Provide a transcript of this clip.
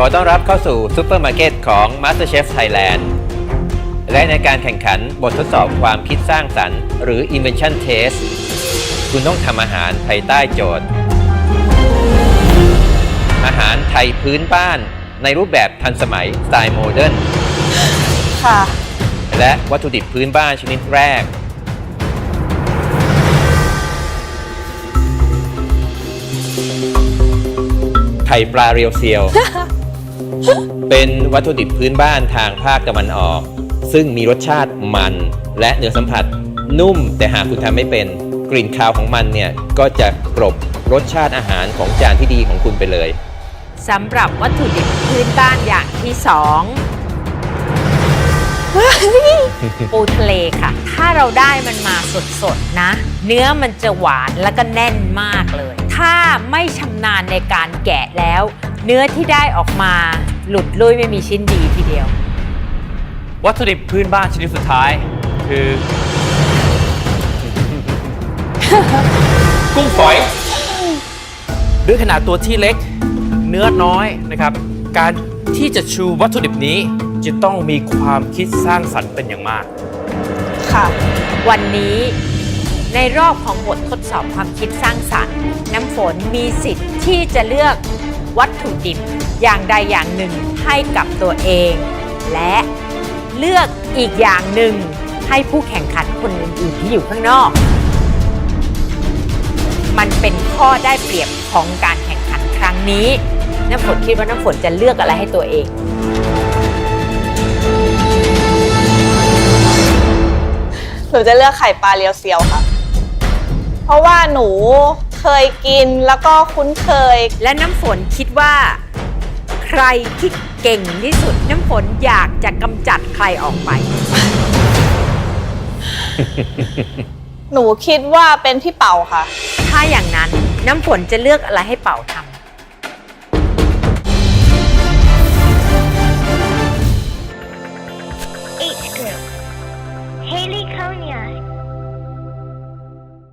ขอต้อนรับเข้าสู่ซูเปอร์มาร์เก็ตของ MasterChef Thailand และในการแข่งขันบททดสอบความคิดสร้างสรรค์ หรือ Invention Test คุณต้องทำอาหารภายใต้โจทย์ อาหารไทยพื้นบ้านในรูปแบบทันสมัยสไตล์โมเดิร์นค่ะ และวัตถุดิบพื้นบ้านชนิดแรก ไข่ปลาเรียวเซียว เป็นวัตถุดิบพื้นบ้านทางภาคตะวันออก ซึ่งมีรสชาติมันและเนื้อสัมผัสนุ่มแต่หากคุณทำไม่เป็นกลิ่นคาวของมันเนี่ยก็จะกลบรสชาติอาหารของจานที่ดีของคุณไปเลย สำหรับวัตถุดิบพื้นบ้านอย่างที่สองปูทะเลค่ะ ถ้าเราได้มันมาสดๆนะ เนื้อมันจะหวานแล้วก็แน่นมากเลย ถ้าไม่ชำนาญในการแกะแล้ว เนื้อที่ได้ออกมาหลุดลุ่ยไม่มีชิ้นดีทีเดียว วัตถุดิบพื้นบ้านชนิดสุดท้าย คือ กุ้งฝอย ด้วยขนาดตัวที่เล็ก เนื้อน้อยนะครับ การที่จะชูวัตถุดิบนี้จะต้องมีความคิดสร้างสรรค์เป็นอย่างมาก ค่ะ วันนี้ในรอบของบททดสอบความคิดสร้างสรรค์ น้ำฝนมีสิทธิ์ที่จะเลือก วัตถุดิบอย่างใดอย่างหนึ่งให้กับตัวเอง และเลือกอีกอย่างหนึ่งให้ผู้แข่งขันคนอื่นๆที่อยู่ข้างนอก มันเป็นข้อได้เปรียบของการแข่งขันครั้งนี้น้ำฝนคิดว่าน้ำฝนจะเลือกอะไรให้ตัวเองหนูจะเลือกไข่ปลาเรียวเซียวค่ะ เพราะว่าหนู เคยกินแล้วก็คุ้นเคย และน้ำฝนคิดว่า ใครที่เก่งที่สุดน้ำฝนอยากจะกำจัดใครออกไป หนูคิดว่าเป็นพี่เป่าค่ะ ถ้าอย่างนั้นน้ำฝนจะเลือกอะไรให้เป่าทำเฮลิคอ o n i a